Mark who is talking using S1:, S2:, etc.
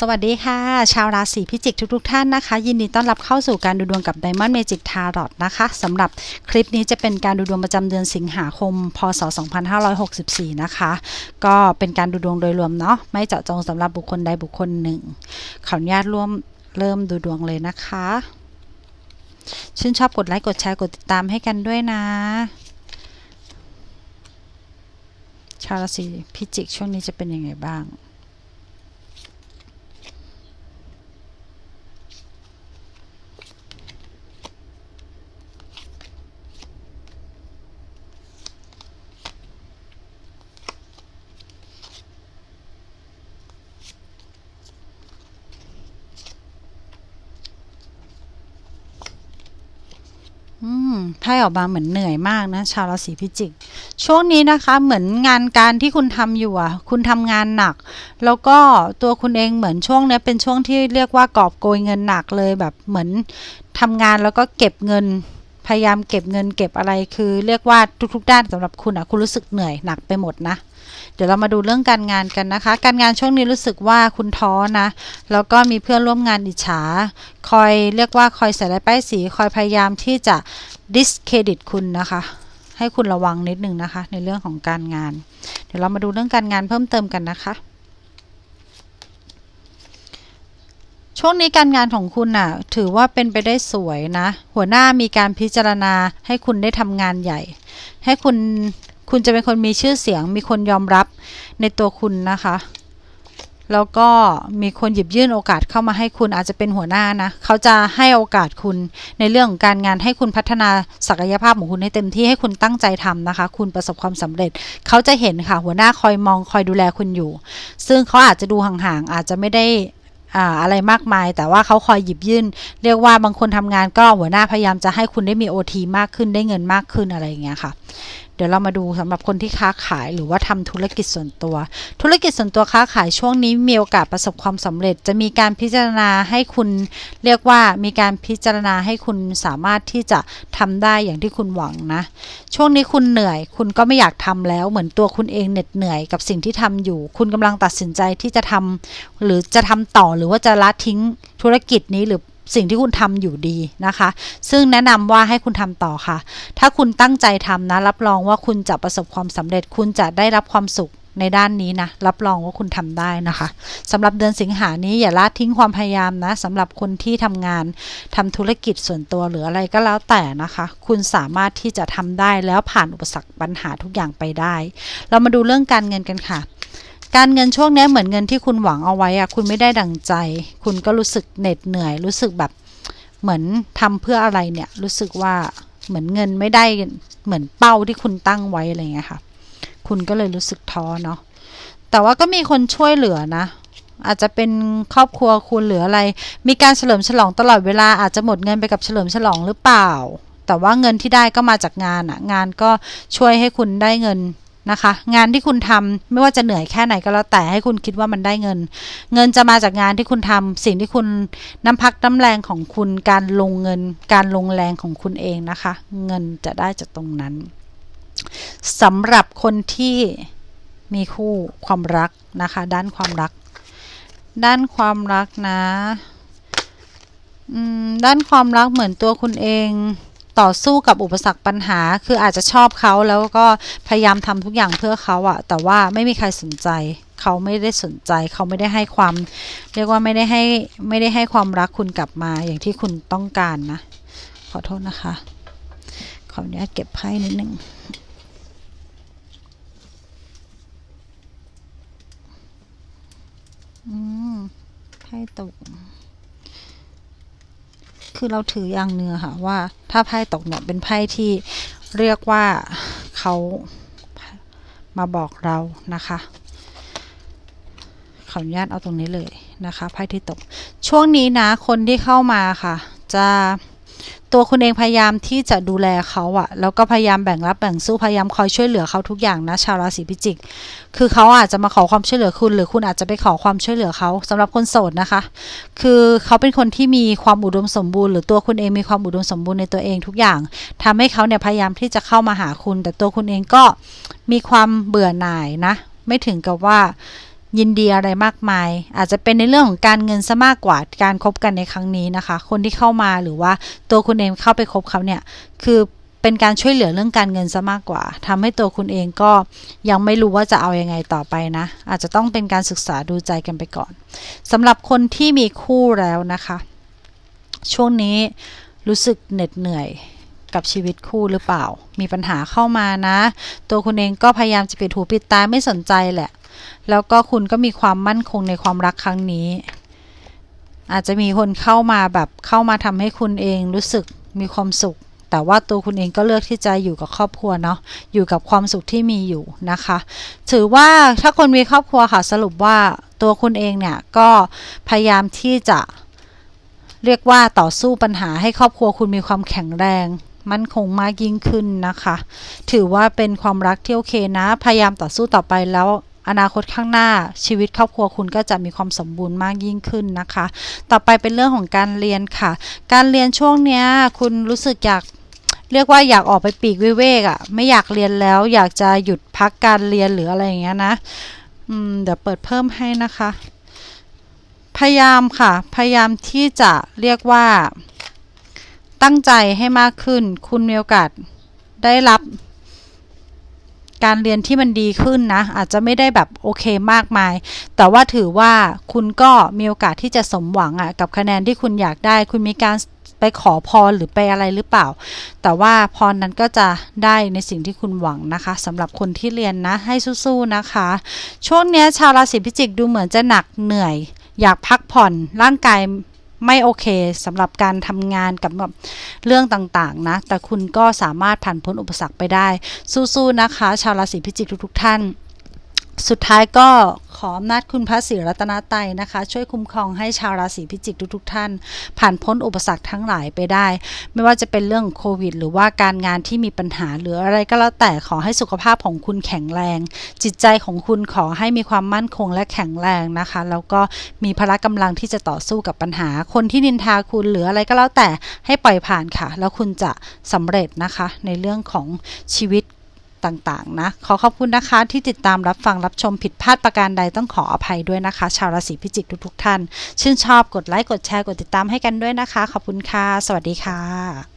S1: สวัสดีค่ะ ชาวราศีพิจิกทุกๆทท่านนะคะ ยินดีต้อนรับเข้าสู่การดูดวงกับ Diamond Magic Tarot นะคะสำหรับคลิปนี้จะเป็นการดูดวงประจำเดือนสิงหาคม พศ 2564 นะคะ ก็เป็นการดูดวงโดยรวมเนาะไม่เจาะจงสำหรับบุคคลใดบุคคลหนึ่งขออนุญาตร่วมเริ่มดูดวงเลยนะคะชื่นชอบกดไลค์กดแชร์กดติดตามให้กันด้วยนะ ชาวราศีพิจิกช่วงนี้จะเป็นยังไงบ้าง ไพ่ออกมาเหมือนเหนื่อยมากนะ ชาวราศีพิจิก ช่วงนี้นะคะเหมือนงานการที่คุณทำอยู่อะ คุณทำงานหนัก แล้วก็ตัวคุณเองเหมือนช่วงนี้เป็นช่วงที่เรียกว่ากอบโกยเงินหนักเลยแบบเหมือนทำงานแล้วก็เก็บเงิน พยายามเก็บเงินเก็บอะไรคือ เรียกว่าทุก ๆ ด้านสำหรับคุณอะคุณรู้สึกเหนื่อยหนักไปหมดนะ เดี๋ยวเรามาดูเรื่องการงานกันนะคะ การงานช่วงนี้รู้สึกว่าคุณท้อนะ แล้วก็มีเพื่อนร่วมงานอิจฉา คอยเรียกว่าคอยใส่ร้ายป้ายสี คอยพยายามที่จะ discredit คุณนะคะให้คุณระวังนิดนึงนะคะ ในเรื่องของการงาน เดี๋ยวเรามาดูเรื่องการงานเพิ่มเติมกันนะคะ ช่วงนี้การงานของคุณน่ะ ถือว่าเป็นไปได้สวยนะ หัวหน้ามีการพิจารณาให้คุณได้ทำงานใหญ่ ให้คุณคุณจะเป็นคนมีชื่อเสียง มีคนยอมรับในตัวคุณนะคะ แล้วก็มีคนหยิบยื่นโอกาสเข้ามาให้คุณอาจจะเป็นหัวหน้านะ เขาจะให้โอกาสคุณในเรื่องของการงานให้คุณพัฒนาศักยภาพของคุณให้เต็มที่ให้คุณตั้งใจทำนะคะ คุณประสบความสำเร็จ เขาจะเห็นค่ะหัวหน้าคอยมองคอยดูแลคุณอยู่ ซึ่งเขาอาจจะดูห่างๆอาจจะไม่ได้ อะไรมากมาย แต่ว่าเขาคอยหยิบยื่น เรียกว่าบางคนทำงานก็หัวหน้าพยายามจะให้คุณได้มีโอทีมากขึ้นได้เงินมากขึ้นอะไรอย่างเงี้ยค่ะ เดี๋ยวเรามาดูสำหรับคนที่ค้าขายหรือว่าทำธุรกิจส่วนตัว ธุรกิจส่วนตัวค้าขายช่วงนี้มีโอกาสประสบความสำเร็จ จะมีการพิจารณาให้คุณเรียกว่ามีการพิจารณาให้คุณสามารถที่จะทำได้อย่างที่คุณหวังนะ ช่วงนี้คุณเหนื่อย คุณก็ไม่อยากทำแล้ว เหมือนตัวคุณเองเหน็ดเหนื่อยกับสิ่งที่ทำอยู่ คุณกำลังตัดสินใจที่จะทำหรือจะทำต่อหรือว่าจะละทิ้งธุรกิจนี้หรือ สิ่งที่คุณทำอยู่ดีนะคะ ซึ่งแนะนำว่าให้คุณทำต่อค่ะ ถ้าคุณตั้งใจทำนะ รับรองว่าคุณจะประสบความสำเร็จ คุณจะได้รับความสุขในด้านนี้นะ รับรองว่าคุณทำได้นะคะสำหรับเดือนสิงหานี้อย่าละทิ้งความพยายามนะสำหรับคนที่ทำงานทำธุรกิจส่วนตัวหรืออะไรก็แล้วแต่นะคะ คุณสามารถที่จะทำได้แล้วผ่านอุปสรรคปัญหาทุกอย่างไปได้ เรามาดูเรื่องการเงินกันค่ะ การเงินช่วงนี้เหมือนเงินที่คุณหวังเอาไว้อะคุณไม่ได้ดังใจ คุณก็รู้สึกเหน็ดเหนื่อย รู้สึกแบบเหมือนทำเพื่ออะไรเนี่ย รู้สึกว่าเหมือนเงินไม่ได้เหมือนเป้าที่คุณตั้งไว้อะไรเงี้ยค่ะ คุณก็เลยรู้สึกท้อเนาะแต่ว่าก็มีคนช่วยเหลือนะ อาจจะเป็นครอบครัวคุณหรืออะไร มีการเฉลิมฉลองตลอดเวลาอาจจะหมดเงินไปกับเฉลิมฉลองหรือเปล่า แต่ว่าเงินที่ได้ก็มาจากงานอะงานก็ช่วยให้คุณได้เงิน นะคะ งานที่คุณทำไม่ว่าจะเหนื่อยแค่ไหนก็แล้วแต่ให้คุณคิดว่ามันได้เงิน เงินจะมาจากงานที่คุณทำสิ่งที่คุณน้ำพักน้ำแรงของคุณการลงเงิน การลงแรงของคุณเองนะคะ เงินจะได้จากตรงนั้นสำหรับคนที่มีคู่ความรักนะคะ ด้านความรัก ด้านความรักนะด้านความรักเหมือนตัวคุณเอง ต่อสู้กับอุปสรรคปัญหา คืออาจจะชอบเขาแล้วก็พยายามทำทุกอย่างเพื่อเขาอะแต่ว่าไม่มีใครสนใจ เขาไม่ได้สนใจ เขาไม่ได้ให้ความ เรียกว่าไม่ได้ให้ไม่ได้ให้ความรักคุณกลับมาอย่างที่คุณต้องการนะ ขอโทษนะคะ ขออนุญาตเก็บไพ่นิดนึงอืมไพ่ตก คือเราถืออย่างเนื้อค่ะว่า ถ้าไพ่ตกเนี่ยเป็นไพ่ที่เรียกว่าเขามาบอกเรานะคะขออนุญาตเอาตรงนี้เลยนะคะไพ่ที่ตก ช่วงนี้นะคนที่เข้ามาค่ะ จะ ตัวคุณเองพยายามที่จะดูแลเขาอะแล้วก็พยายามแบ่งรับแบ่งสู้พยายามคอยช่วยเหลือเขาทุกอย่างนะชาวราศีพิจิก คือเขาอาจจะมาขอความช่วยเหลือคุณ หรือคุณอาจจะไปขอความช่วยเหลือเขาสำหรับคนโสดนะคะ คือเขาเป็นคนที่มีความอุดมสมบูรณ์หรือตัวคุณเองมีความอุดมสมบูรณ์ในตัวเองทุกอย่างทำให้เขาเนี่ยพยายามที่จะเข้ามาหาคุณ แต่ตัวคุณเองก็มีความเบื่อหน่ายนะ ไม่ถึงกับว่า ยินดีอะไรมากมาย อาจจะเป็นในเรื่องของการเงินซะมากกว่าการคบกันในครั้งนี้นะคะ คนที่เข้ามาหรือว่าตัวคุณเองเข้าไปคบเขาเนี่ยคือเป็นการช่วยเหลือเรื่องการเงินซะมากกว่าทำให้ตัวคุณเองก็ยังไม่รู้ว่าจะเอาอยัางไงต่อไปนะ อาจจะต้องเป็นการศึกษาดูใจกันไปก่อนสำหรับคนที่มีคู่แล้วนะคะ ช่วงนี้รู้สึกเหน็ดเหนื่อยกับชีวิตคู่หรือเปล่า มีปัญหาเข้ามานะ ตัวคุณเองก็พยายามจะปิดหูปิดตาไม่สนใจแหละ แล้วก็คุณก็มีความมั่นคงในความรักครั้งนี้ อาจจะมีคนเข้ามาแบบเข้ามาทำให้คุณเองรู้สึกมีความสุข แต่ว่าตัวคุณเองก็เลือกที่จะอยู่กับครอบครัวเนาะอยู่กับความสุขที่มีอยู่นะคะ ถือว่าถ้าคนมีครอบครัวค่ะสรุปว่าตัวคุณเองเนี่ยก็พยายามที่จะเรียกว่าต่อสู้ปัญหาให้ครอบครัวคุณมีความแข็งแรง มั่นคงมากยิ่งขึ้นนะคะ ถือว่าเป็นความรักที่โอเคนะ พยายามต่อสู้ต่อไปแล้ว อนาคตข้างหน้าชีวิตครอบครัวคุณก็จะมีความสมบูรณ์มากยิ่งขึ้นนะคะ ต่อไปเป็นเรื่องของการเรียนค่ะ การเรียนช่วงเนี้ยคุณรู้สึกอยากเรียกว่าอยากออกไปปีกวิเวกอะ่ะไม่อยากเรียนแล้วอยากจะหยุดพักการเรียนหรืออะไรอย่างเงี้ยนะอืมเดี๋ยวเปิดเพิ่มให้นะคะ พยายามค่ะ พยายามที่จะเรียกว่า ตั้งใจให้มากขึ้น คุณมีโอกาสได้รับ การเรียนที่มันดีขึ้นนะ อาจจะไม่ได้แบบโอเคมากมาย แต่ว่าถือว่าคุณก็มีโอกาสที่จะสมหวังอะ่ะกับคะแนนที่คุณอยากได้ คุณมีการไปขอพรหรือไปอะไรหรือเปล่า แต่ว่าพรนั้นก็จะได้ในสิ่งที่คุณหวังนะคะสำหรับคนที่เรียนนะให้สู้ๆนะคะ ช่วงนี้ชาวราศีพิจิกดูเหมือนจะหนักเหนื่อย อยากพักผ่อนร่างกาย ไม่โอเคสำหรับการทำงานกับแบบเรื่องต่างๆนะ แต่คุณก็สามารถผ่านพ้นอุปสรรคไปได้ สู้ๆนะคะ ชาวราศีพิจิกทุกๆท่าน สุดท้ายก็ขออำนาจคุณพระศรีรัตนตรัยนะคะ ช่วยคุ้มครองให้ชาวราศีพิจิกทุกๆท่าน ผ่านพ้นอุปสรรคทั้งหลายไปได้ ไม่ว่าจะเป็นเรื่องโควิด หรือว่าการงานที่มีปัญหาหรืออะไรก็แล้วแต่ขอให้สุขภาพของคุณแข็งแรง จิตใจของคุณขอให้มีความมั่นคงและแข็งแรงนะคะ แล้วก็มีพละกำลังที่จะต่อสู้กับปัญหา คนที่นินทาคุณหรืออะไรก็แล้วแต่ให้ปล่อยผ่านค่ะ แล้วคุณจะสำเร็จนะคะในเรื่องของชีวิต ต่างๆ นะ ขอขอบคุณนะคะที่ติดตามรับฟังรับชมผิดพลาดประการใดต้องขออภัยด้วยนะคะ ชาวราศีพิจิกทุกๆท่าน ชื่นชอบกดไลค์กดแชร์กดติดตามให้กันด้วยนะคะ ขอบคุณค่ะ สวัสดีค่ะ